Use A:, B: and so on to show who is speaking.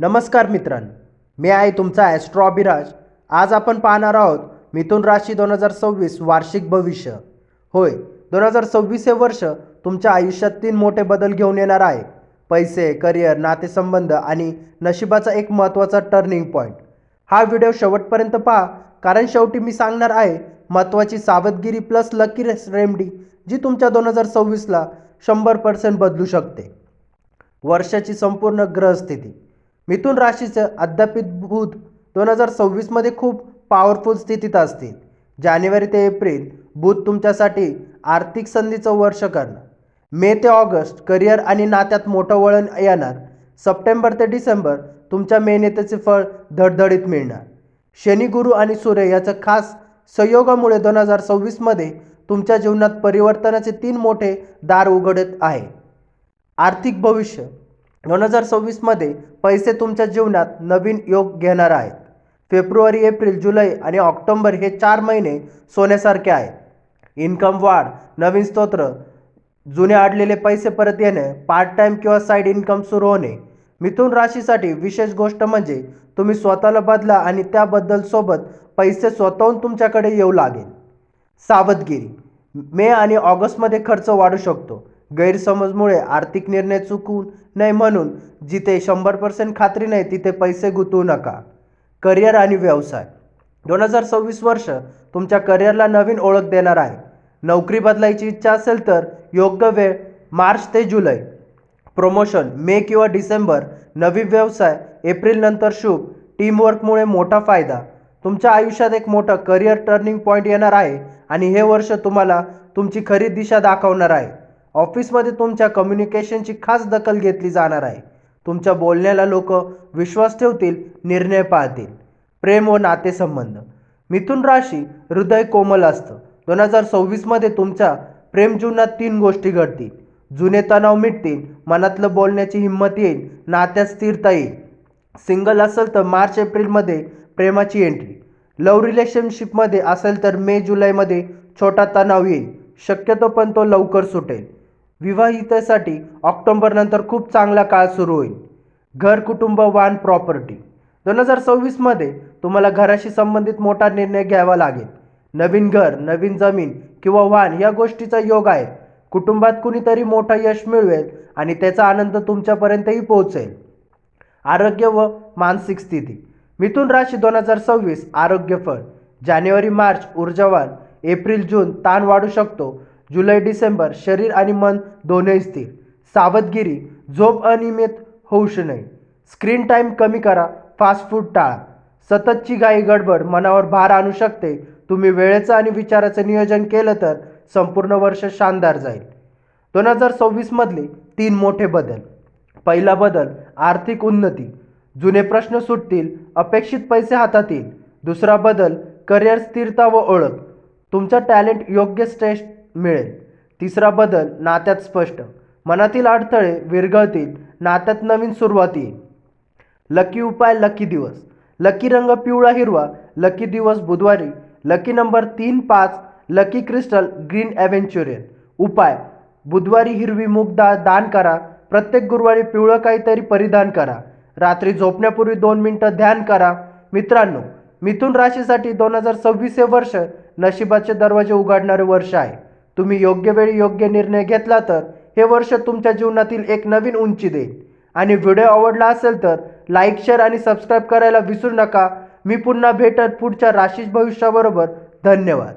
A: नमस्कार मित्रांनो मी आहे तुमचा ॲस्ट्रो अभिराज आज आपण पाहणार आहोत मिथुन राशी दोन हजार सव्वीस वार्षिक भविष्य. होय दोन हजार सव्वीस हे वर्ष तुमच्या आयुष्यात तीन मोठे बदल घेऊन येणार आहे. पैसे करिअर नातेसंबंध आणि नशिबाचा एक महत्त्वाचा टर्निंग पॉईंट हा व्हिडिओ शेवटपर्यंत पहा कारण शेवटी मी सांगणार आहे महत्त्वाची सावधगिरी प्लस लकी रेमडी जी तुमच्या दोन हजार सव्वीसला शंभर पर्सेंट बदलू शकते. वर्षाची संपूर्ण ग्रहस्थिती मिथुन राशीचं अद्यापित बुध दोन हजार सव्वीसमध्ये खूप पॉवरफुल स्थितीत असतील. जानेवारी ते एप्रिल बुध तुमच्यासाठी आर्थिक संधीचं वर्ष करणार. मे ते ऑगस्ट करिअर आणि नात्यात मोठं वळण येणार. सप्टेंबर ते डिसेंबर तुमच्या मेहनतीचे फळ धडधडीत मिळणार. शनी गुरु आणि सूर्य याचं खास संयोगामुळे दोन हजार सव्वीसमध्ये तुमच्या जीवनात परिवर्तनाचे तीन मोठे दार उघडत आहे. आर्थिक भविष्य दोन हजार सव्वीसमध्ये पैसे तुमच्या जीवनात नवीन योग घेणार आहेत. फेब्रुवारी एप्रिल जुलै आणि ऑक्टोंबर हे चार महिने सोन्यासारखे आहेत. इन्कम वाढ नवीन स्तोत्र जुने अडलेले पैसे परत येणे पार्ट टाईम किंवा साईड इन्कम सुरू होणे. मिथुन राशीसाठी विशेष गोष्ट म्हणजे तुम्ही स्वतःला बदला आणि त्याबद्दल सोबत पैसे स्वतःहून तुमच्याकडे येऊ लागेल. सावधगिरी. मे आणि ऑगस्टमध्ये खर्च वाढू शकतो. गैरसमजमुळे आर्थिक निर्णय चुकवू नये म्हणून जिथे शंभर पर्सेंट खात्री नाही तिथे पैसे गुंतवू नका. करिअर आणि व्यवसाय. दोन हजार सव्वीस वर्ष तुमच्या करिअरला नवीन ओळख देणार आहे. नोकरी बदलायची इच्छा असेल तर योग्य वेळ मार्च ते जुलै. प्रमोशन मे किंवा डिसेंबर नवीन व्यवसाय एप्रिल नंतर शुभ. टीमवर्कमुळे मोठा फायदा. तुमच्या आयुष्यात एक मोठं करिअर टर्निंग पॉईंट येणार आहे आणि हे वर्ष तुम्हाला तुमची खरी दिशा दाखवणार आहे. ऑफिसमध्ये तुमच्या कम्युनिकेशनची खास दखल घेतली जाणार आहे. तुमच्या बोलण्याला लोक विश्वास ठेवतील निर्णय पाळतील. प्रेम व नातेसंबंध. मिथुन राशी हृदय कोमल असतं. दोन हजार सव्वीसमध्ये तुमच्या प्रेम जीवनात तीन गोष्टी घडतील. जुने तणाव मिटतील मनातलं बोलण्याची हिंमत येईल नात्यात स्थिरता येईल. सिंगल असेल तर मार्च एप्रिलमध्ये प्रेमाची एंट्री लव रिलेशनशिपमध्ये असेल तर मे जुलैमध्ये छोटा तणाव येईल. शक्यतो पण तो लवकर सुटेल. विवाहितेसाठी ऑक्टोबरनंतर खूप चांगला काळ सुरू होईल. घर कुटुंब वान प्रॉपर्टी दोन हजार सव्वीसमध्ये तुम्हाला घराशी संबंधित मोठा निर्णय घ्यावा लागेल. नवीन घर नवीन जमीन किंवा वाहन या गोष्टीचा योग आहे. कुटुंबात कुणीतरी मोठं यश मिळवेल आणि त्याचा आनंद तुमच्यापर्यंतही पोहोचेल. आरोग्य व मानसिक स्थिती. मिथुन राशी दोन हजार सव्वीस आरोग्य फळ. जानेवारी मार्च ऊर्जावान. एप्रिल जून ताण वाढू शकतो. जुलै डिसेंबर शरीर आणि मन दोन्ही स्थिर. सावधगिरी झोप अनियमित होऊ नये. स्क्रीन टाईम कमी करा फास्ट फूड टाळा. सततची घाई गडबड मनावर भार आणू शकते. तुम्ही वेळेचं आणि विचाराचं नियोजन केलं तर संपूर्ण वर्ष शानदार जाईल. दोन हजार सव्वीसमधले तीन मोठे बदल. पहिला बदल आर्थिक उन्नती. जुने प्रश्न सुटतील अपेक्षित पैसे हातात येईल दुसरा बदल करिअर स्थिरता व ओळख. तुमचं टॅलेंट योग्य स्टेज मिळेल. तिसरा बदल नात्यात स्पष्ट. मनातील अडथळे विरघळतील नात्यात नवीन सुरुवात येईल. लकी उपाय लकी दिवस. लकी रंग पिवळा हिरवा लकी दिवस बुधवारी. लकी नंबर तीन पाच. लकी क्रिस्टल ग्रीन ॲव्हेंच्युरियन उपाय बुधवारी हिरवी मूग डाळ दान करा. प्रत्येक गुरुवारी पिवळं काहीतरी परिधान करा. रात्री झोपण्यापूर्वी दोन मिनटं ध्यान करा. मित्रांनो मिथुन राशीसाठी दोन हजार सव्वीस हे वर्ष नशिबाचे दरवाजे उघडणारे वर्ष आहे. तुम्ही योग्य वेळी योग्य निर्णय घेतला तर हे वर्ष तुमच्या जीवनातील एक नवीन उंची देईल. आणि व्हिडिओ आवडला असेल तर लाईक शेअर आणि सबस्क्राईब करायला विसरू नका. मी पुन्हा भेटत पुढच्या राशीच भविष्याबरोबर. धन्यवाद.